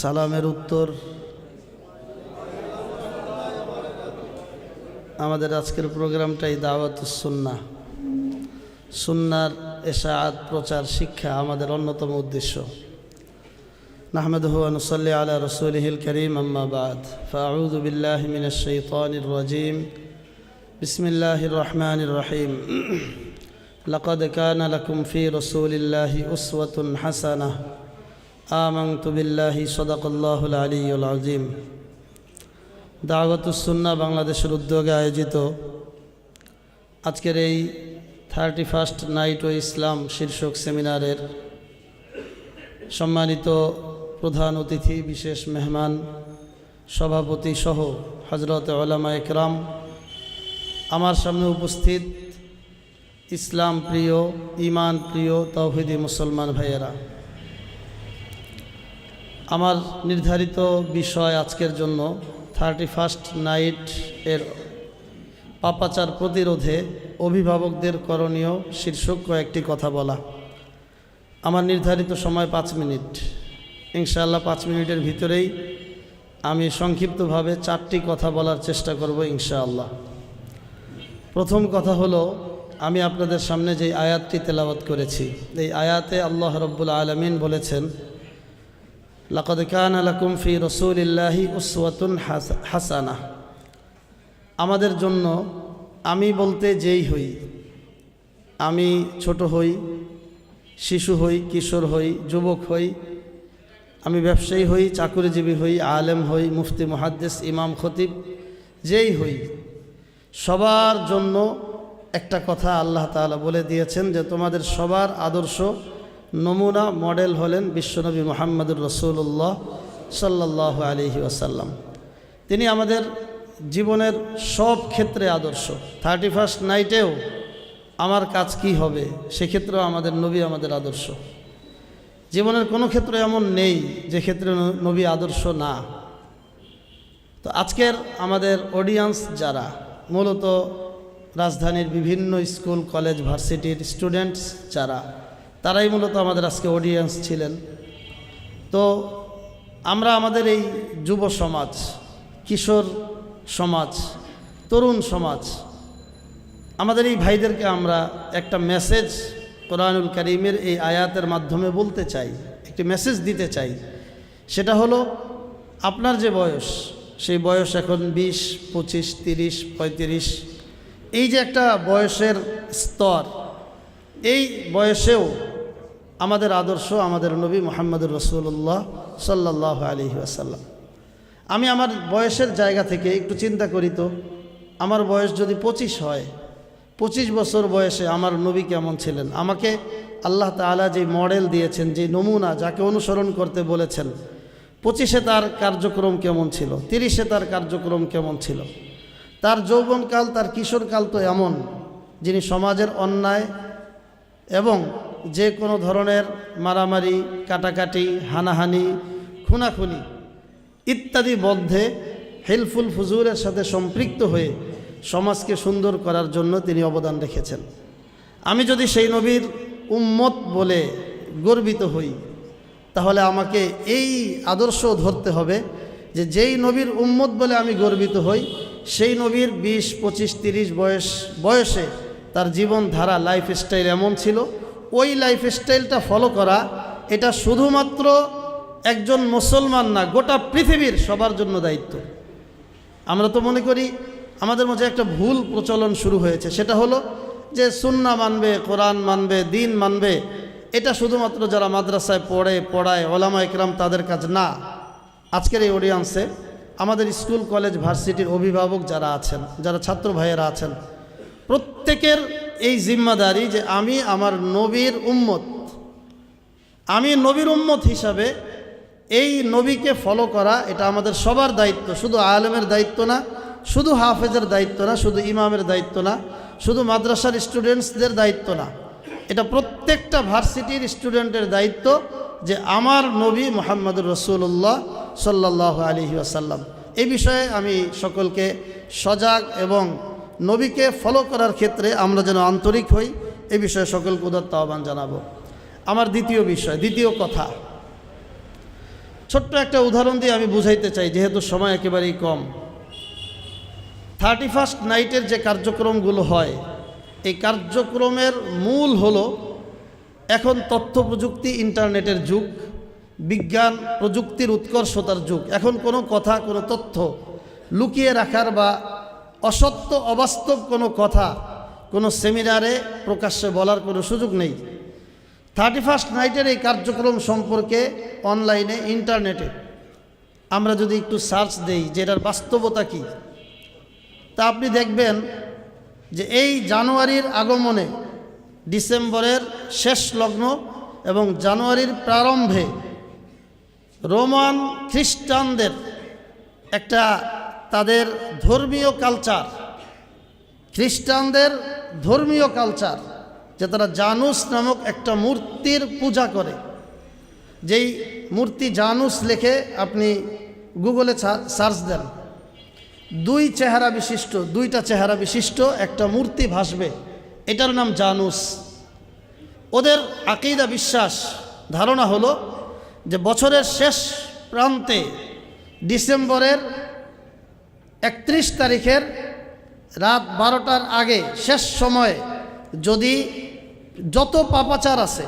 সালামের উত্তর আমাদের আজকের প্রোগ্রামটাই দাওয়াত সুন্না সুন্নার এশাআত প্রচার শিক্ষা আমাদের অন্যতম উদ্দেশ্য نحمده ونصلي على رسوله الكريم أما بعد فأعوذ بالله من الشيطان الرجيم بسم الله الرحمن الرحيم لقد كان لكم في رسول الله أسوة حسنة آمنت بالله صدق الله العلي العظيم দাওয়াতুসুন্না বাংলাদেশের উদ্যোগে আয়োজিত আজকের এই থার্টি ফার্স্ট নাইট ও ইসলাম শীর্ষক সেমিনারের সম্মানিত প্রধান অতিথি বিশেষ মেহমান সভাপতি সহ হজরত ওলামা একরাম আমার সামনে উপস্থিত ইসলাম প্রিয় ইমান প্রিয় তৌহিদি মুসলমান ভাইয়েরা আমার নির্ধারিত বিষয় আজকের জন্য থার্টি ফার্স্ট নাইট এর পাপাচার প্রতিরোধে অভিভাবকদের করণীয় শীর্ষক কয়েকটি কথা বলা। আমার নির্ধারিত সময় পাঁচ মিনিট। ইনশাআল্লাহ পাঁচ মিনিটের ভিতরেই আমি সংক্ষিপ্তভাবে চারটি কথা বলার চেষ্টা করব ইনশাআল্লাহ। প্রথম কথা হলো, আমি আপনাদের সামনে যে আয়াতটি তেলাওয়াত করেছি, এই আয়াতে আল্লাহ রব্বুল আলমিন বলেছেন লাকদ কান আলাকুম ফি রসুলিল্লাহি উসওয়াতুন হাসানা। আমাদের জন্য আমি বলতে যেই হই, আমি ছোট হই, শিশু হই, কিশোর হই, যুবক হই, আমি ব্যবসায়ী হই, চাকুরিজীবী হই, আলেম হই, মুফতি, মুহাদ্দিস, ইমাম, খতিব, যেই হই, সবার জন্য একটা কথা আল্লাহ তাআলা বলে দিয়েছেন যে তোমাদের সবার আদর্শ নমুনা মডেল হলেন বিশ্বনবী মোহাম্মদুর রসুল্লাহ সাল্লাহ আলহি ওয়াসাল্লাম। তিনি আমাদের জীবনের সব ক্ষেত্রে আদর্শ। থার্টি ফার্স্ট নাইটেও আমার কাজ কি হবে, সেক্ষেত্রেও আমাদের নবী আমাদের আদর্শ। জীবনের কোনো ক্ষেত্রে এমন নেই যে ক্ষেত্রে নবী আদর্শ না। তো আজকের আমাদের অডিয়েন্স যারা, মূলত রাজধানীর বিভিন্ন স্কুল, কলেজ, ভার্সিটির স্টুডেন্টস যারা তারাই মূলত আমাদের আজকে অডিয়েন্স ছিলেন। তো আমরা আমাদের এই যুব সমাজ, কিশোর সমাজ, তরুণ সমাজ, আমাদের এই ভাইদেরকে আমরা একটা মেসেজ কোরআনুল করিমের এই আয়াতের মাধ্যমে বলতে চাই, একটি মেসেজ দিতে চাই। সেটা হলো, আপনার যে বয়স, সেই বয়স এখন বিশ, পঁচিশ, তিরিশ, পঁয়ত্রিশ, এই যে একটা বয়সের স্তর, এই বয়সেও আমাদের আদর্শ, আমাদের নবী মোহাম্মদুর রসুল্লাহ সাল্লাহ আলহি আসাল্লাম আমি আমার বয়সের জায়গা থেকে একটু চিন্তা করি তো, আমার বয়স যদি পঁচিশ হয়, পঁচিশ বছর বয়সে আমার নবী কেমন ছিলেন? আমাকে আল্লাহ তাআলা যে মডেল দিয়েছেন, যে নমুনা যাকে অনুসরণ করতে বলেছেন, পঁচিশে তার কার্যক্রম কেমন ছিল? তিরিশে তার কার্যক্রম কেমন ছিল? তার যৌবনকাল, তার কিশোরকাল তো এমন, যিনি সমাজের অন্যায় এবং যে কোনো ধরনের মারামারি, কাটাকাটি, হানাহানি, খুনাখুনি ইত্যাদি বদ্ধে হেলফুল ফুজুরের সাথে সম্পৃক্ত হয়ে সমাজকে সুন্দর করার জন্য তিনি অবদান রেখেছেন। আমি যদি সেই নবীর উম্মত বলে গর্বিত হই, তাহলে আমাকে এই আদর্শ ধরতে হবে যে যেই নবীর উম্মত বলে আমি গর্বিত হই, সেই নবীর বিশ, পঁচিশ, তিরিশ বয়স, বয়সে তার জীবনধারা লাইফ স্টাইল এমন ছিল ওই লাইফ স্টাইলটা ফলো করা, এটা শুধুমাত্র একজন মুসলমান না, গোটা পৃথিবীর সবার জন্য দায়িত্ব। আমরা তো মনে করি আমাদের মধ্যে একটা ভুল প্রচলন শুরু হয়েছে, সেটা হলো যে সুন্না মানবে, কোরআন মানবে, দিন মানবে, এটা শুধুমাত্র যারা মাদ্রাসায় পড়ে, পড়ায়, ওলামা একরাম তাদের কাজ না। আজকের এই অডিয়েন্সে আমাদের স্কুল, কলেজ, ভার্সিটির অভিভাবক যারা আছেন, যারা ছাত্র ভাইয়েরা আছেন, প্রত্যেকের এই জিম্মাদারি যে আমি আমার নবীর উম্মত। আমি নবীর উম্মত হিসাবে এই নবীকে ফলো করা এটা আমাদের সবার দায়িত্ব। শুধু আলেমের দায়িত্ব না, শুধু হাফেজের দায়িত্ব না, শুধু ইমামের দায়িত্ব না, শুধু মাদ্রাসার স্টুডেন্টসদের দায়িত্ব না। এটা প্রত্যেকটা ভার্সিটির স্টুডেন্টের দায়িত্ব যে আমার নবী মোহাম্মদুর রসুল্লাহ সাল্লাহ আলহি আসাল্লাম এই বিষয়ে আমি সকলকে সজাগ এবং নবীকে ফলো করার ক্ষেত্রে আমরা যেন আন্তরিক হই, এ বিষয়ে সকল উদাত্ত আহ্বান জানাব। আমার দ্বিতীয় বিষয়, দ্বিতীয় কথা। ছোট্ট একটা উদাহরণ দিয়ে আমি বুঝাইতে চাই, যেহেতু সময় একেবারেই কম। থার্টি ফার্স্ট নাইটের যে কার্যক্রমগুলো হয়, এই কার্যক্রমের মূল হলো এখন তথ্য প্রযুক্তি, ইন্টারনেটের যুগ, বিজ্ঞান প্রযুক্তির উৎকর্ষতার যুগ। এখন কোনো কথা, কোনো তথ্য লুকিয়ে রাখার বা অসত্য, অবাস্তব কোনো কথা, কোনো সেমিনারে প্রকাশ্যে বলার কোনো সুযোগ নেই। থার্টি ফার্স্ট নাইটের এই কার্যক্রম সম্পর্কে অনলাইনে ইন্টারনেটে আমরা যদি একটু সার্চ দেই, যে এটার বাস্তবতা কী, তা আপনি দেখবেন যে এই জানুয়ারির আগমনে, ডিসেম্বরের শেষ লগ্ন এবং জানুয়ারির প্রারম্ভে রোমান খ্রিস্টানদের একটা তাদের ধর্মীয় কালচার খ্রিস্টানদের ধর্মীয় কালচার যে তারা জানুস নামক একটা মূর্তির পূজা করে। যেই মূর্তি জানুস লেখে আপনি গুগলে সার্চ দেন। দুই চেহারা বিশিষ্ট, দুইটা চেহারা বিশিষ্ট একটা মূর্তি ভাসবে। এটার নাম জানুস। ওদের আকিদা বিশ্বাস, ধারণা হলো যে বছরের শেষ প্রান্তে ডিসেম্বরের একত্রিশ তারিখের রাত বারোটার আগে শেষ সময়ে যদি যত পাপাচার আছে,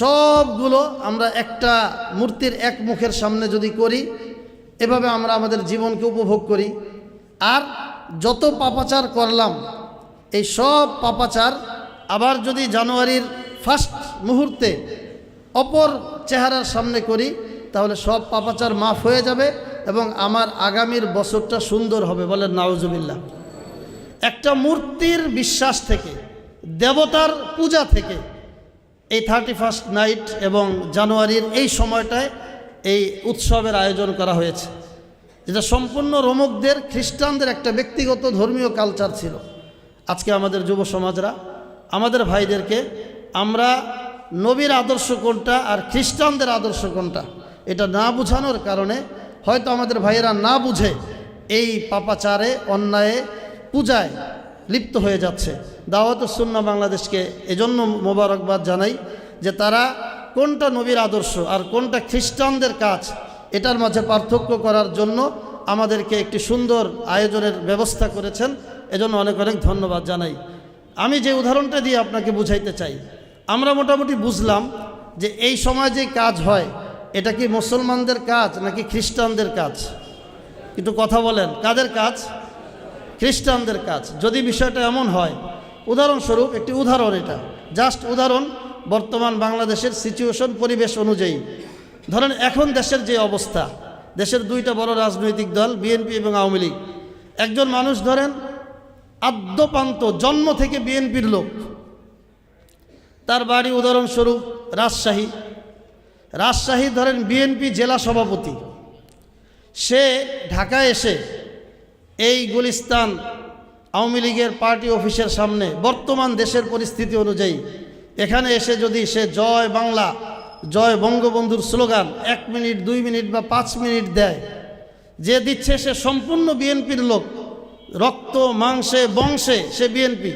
সবগুলো আমরা একটা মূর্তির এক মুখের সামনে যদি করি, এভাবে আমরা আমাদের জীবনকে উপভোগ করি। আর যত পাপাচার করলাম, এই সব পাপাচার আবার যদি জানুয়ারির ফার্স্ট মুহূর্তে অপর চেহারার সামনে করি, তাহলে সব পাপাচার মাফ হয়ে যাবে। এবং আমার আগামীর বছরটা সুন্দর হবে বলেন নাওজুবিল্লা একটা মূর্তির বিশ্বাস থেকে, দেবতার পূজা থেকে এই থার্টি ফার্স্ট নাইট এবং জানুয়ারির এই সময়টায় এই উৎসবের আয়োজন করা হয়েছে। যেটা সম্পূর্ণ রোমকদের, খ্রিস্টানদের একটা ব্যক্তিগত ধর্মীয় কালচার ছিল। আজকে আমাদের যুব সমাজরা, আমাদের ভাইদেরকে আমরা নবীর আদর্শ কোনটা আর খ্রিস্টানদের আদর্শ কোনটা, এটা না বুঝানোর কারণে হয়তো আমাদের ভাইয়েরা না বুঝে এই পাপাচারে, অন্যায়ে পূজায় লিপ্ত হয়ে যাচ্ছে। দাওয়াত সুন্না বাংলাদেশকে এজন্য মোবারকবাদ জানাই যে তারা কোনটা নবীর আদর্শ আর কোনটা খ্রিস্টানদের কাজ, এটার মাঝে পার্থক্য করার জন্য আমাদেরকে একটি সুন্দর আয়োজনের ব্যবস্থা করেছেন। এজন্য অনেক অনেক ধন্যবাদ জানাই। আমি যে উদাহরণটা দিয়ে আপনাকে বুঝাইতে চাই, আমরা মোটামুটি বুঝলাম যে এই সময় যে কাজ হয় এটা কি মুসলমানদের কাজ নাকি খ্রিস্টানদের কাজ? একটু কথা বলেন, কাদের কাজ? খ্রিস্টানদের কাজ। যদি বিষয়টা এমন হয়, উদাহরণস্বরূপ একটি উদাহরণ এটা। জাস্ট উদাহরণ, বর্তমান বাংলাদেশের সিচুয়েশন পরিবেশ অনুযায়ী। ধরেন এখন দেশের যে অবস্থা, দেশের দুইটা বড় রাজনৈতিক দল, বিএনপি এবং আওয়ামী লীগ। একজন মানুষ ধরেন, আদ্যপান্ত, জন্ম থেকে বিএনপির লোক। তার বাড়ি উদাহরণস্বরূপ রাজশাহী। রাজশাহী ধরেন বিএনপি জেলা সভাপতি। সে ঢাকায় এসে এই গুলিস্তান আওয়ামী লীগের পার্টি অফিসের সামনে বর্তমান দেশের পরিস্থিতি অনুযায়ী এখানে এসে যদি সে জয় বাংলা, জয় বঙ্গবন্ধুর স্লোগান এক মিনিট, দুই মিনিট বা পাঁচ মিনিট দেয়, যে দিচ্ছে সে সম্পূর্ণ বিএনপির লোক, রক্ত, মাংসে, বংশে সে বিএনপি।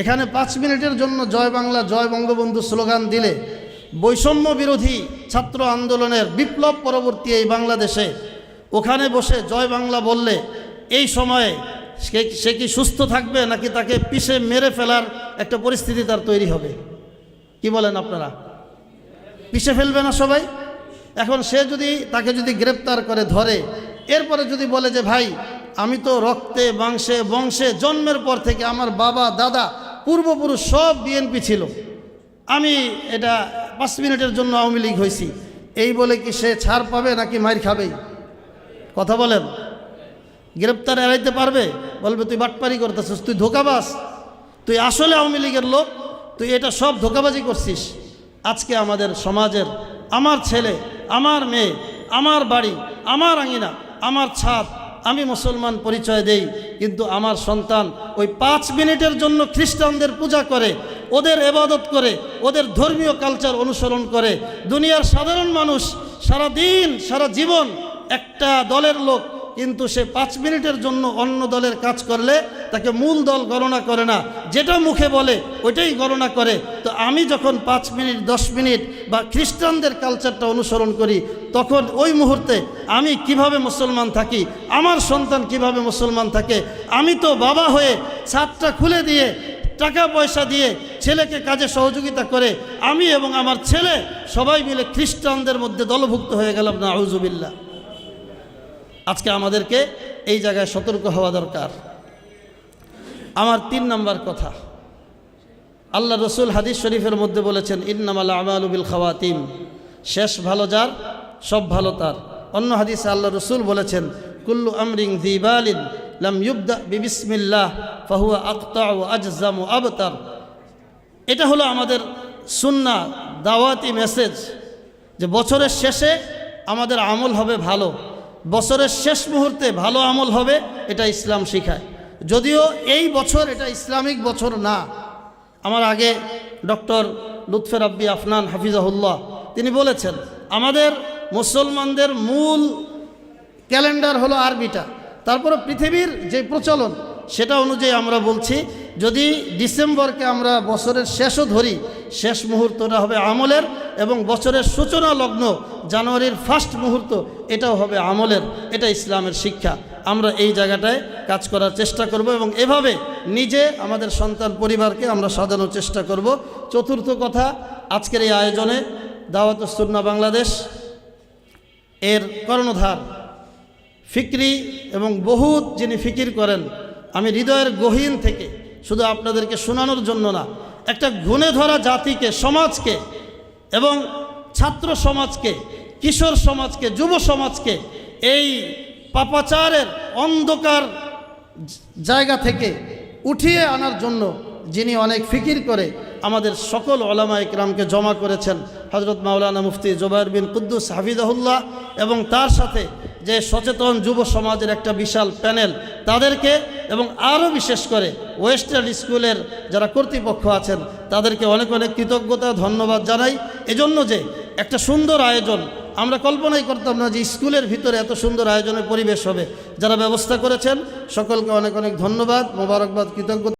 এখানে পাঁচ মিনিটের জন্য জয় বাংলা, জয় বঙ্গবন্ধু স্লোগান দিলে বৈষম্য বিরোধী ছাত্র আন্দোলনের বিপ্লব পরবর্তী এই বাংলাদেশে। ওখানে বসে জয় বাংলা বললে এই সময়ে সে কি সুস্থ থাকবে নাকি তাকে পিষে মেরে ফেলার একটা পরিস্থিতি তার তৈরি হবে? কি বলেন আপনারা? পিষে ফেলবে না সবাই? এখন সে যদি তাকে যদি গ্রেপ্তার করে ধরে, এরপরে যদি বলে যে, ভাই, আমি তো রক্তে, মাংসে, বংশে জন্মের পর থেকে আমার বাবা, দাদা, পূর্বপুরুষ সব বিএনপি ছিল। আমি এটা পাঁচ মিনিটের জন্য আওয়ামী লীগ হয়েছি এই বলে কি সে ছাড় পাবে নাকি মার খাবে? কথা বলেন। গ্রেপ্তার এড়াইতে পারবে? বলবে, তুই বাটপারি করতেছিস, তুই ধোকাবাস তুই আসলে আওয়ামী লীগের লোক, তুই এটা সব ধোকাবাজি করছিস। আজকে আমাদের সমাজের, আমার ছেলে, আমার মেয়ে, আমার বাড়ি, আমার আঙিনা, আমার ছাদ আমি মুসলমান পরিচয় দেই, কিন্তু আমার সন্তান ওই পাঁচ মিনিটের জন্য খ্রিস্টানদের পূজা করে, ওদের এবাদত করে, ওদের ধর্মীয় কালচার অনুসরণ করে। দুনিয়ার সাধারণ মানুষ সারা দিন সারা জীবন একটা দলের লোক কিন্তু সে পাঁচ মিনিটের জন্য অন্য দলের কাজ করলে তাকে মূল দল গণনা করে না। যেটা মুখে বলে, ওইটাই গণনা করে। তো আমি যখন পাঁচ মিনিট, দশ মিনিট বা খ্রিস্টানদের কালচারটা অনুসরণ করি, তখন ওই মুহূর্তে আমি কীভাবে মুসলমান থাকি, আমার সন্তান কীভাবে মুসলমান থাকে, আমি তো বাবা হয়ে ছাদটা খুলে দিয়ে, টাকা পয়সা দিয়ে ছেলেকে কাজে সহযোগিতা করে, আমি এবং আমার ছেলে সবাই মিলে খ্রিস্টানদের মধ্যে দলভুক্ত হয়ে গেলাম না আউজুবিল্লা আজকে আমাদেরকে এই জায়গায় সতর্ক হওয়া দরকার। আমার তিন নম্বর কথা। আল্লাহ রসুল হাদিস শরীফের মধ্যে বলেছেন, ইন্নামাল আমালুবিল খাওয়াতিম। শেষ ভালো যার, সব ভালো তার। অন্য হাদিসে আল্লাহ রসুল বলেছেন, কুল্লু আমরিং দিবালিন লাম বিবিসমিল্লাহ, ফাহুয়া আক্তা ও আজজাম ও আবতার। এটা হলো আমাদের সুন্না, দাওয়াতি মেসেজ যে বছরের শেষে আমাদের আমল হবে ভালো। বছরের শেষ মুহূর্তে ভালো আমল হবে, এটা ইসলাম শিখায়। যদিও এই বছর এটা ইসলামিক বছর না। আমার আগে ডক্টর লুৎফের আব্বি আফনান হাফিজাহুল্লাহ, তিনি বলেছেন, আমাদের মুসলমানদের মূল ক্যালেন্ডার হলো আরবিটা। তারপরে পৃথিবীর যে প্রচলন সেটা অনুযায়ী আমরা বলছি, যদি ডিসেম্বরকে আমরা বছরের শেষও ধরি, শেষ মুহূর্তটা হবে আমলের এবং বছরের সূচনা লগ্ন জানুয়ারির ফার্স্ট মুহূর্ত, এটাও হবে আমলের, এটা ইসলামের শিক্ষা। আমরা এই জায়গাটায় কাজ করার চেষ্টা করব এবং এভাবে নিজে আমাদের সন্তান পরিবারকে আমরা সাজানোর চেষ্টা করব। চতুর্থ কথা, আজকের এই আয়োজনে দাওয়াত সুন্না বাংলাদেশ এর কর্ণধার ফিক্রি এবং বহুত যিনি ফিকির করেন আমি হৃদয়ের গহীন থেকে শুধু আপনাদেরকে শোনানোর জন্য না, একটা গুণে ধরা জাতিকে, সমাজকে এবং ছাত্র সমাজকে, কিশোর সমাজকে, যুব সমাজকে এই পাপাচারের অন্ধকার জায়গা থেকে উঠিয়ে আনার জন্য যিনি অনেক ফিকির করে আমাদের সকল ওলামা ইকরামকে জমা করেছেন হজরত মাওলানা মুফতি জোবায়ের বিন কুদ্দুস হাফিজাহুল্লাহ এবং তার সাথে যে সচেতন যুব সমাজের একটা বিশাল প্যানেল তাদেরকে এবং আরও বিশেষ করে ওয়েস্টার্ন স্কুলের যারা কর্তৃপক্ষ আছেন, তাদেরকে অনেক অনেক কৃতজ্ঞতা, ধন্যবাদ জানাই। এজন্য যে একটা সুন্দর আয়োজন, আমরা কল্পনাই করতাম না যে স্কুলের ভিতরে এত সুন্দর আয়োজনের পরিবেশ হবে। যারা ব্যবস্থা করেছেন, সকলকে অনেক অনেক ধন্যবাদ, মোবারকবাদ, কৃতজ্ঞতা।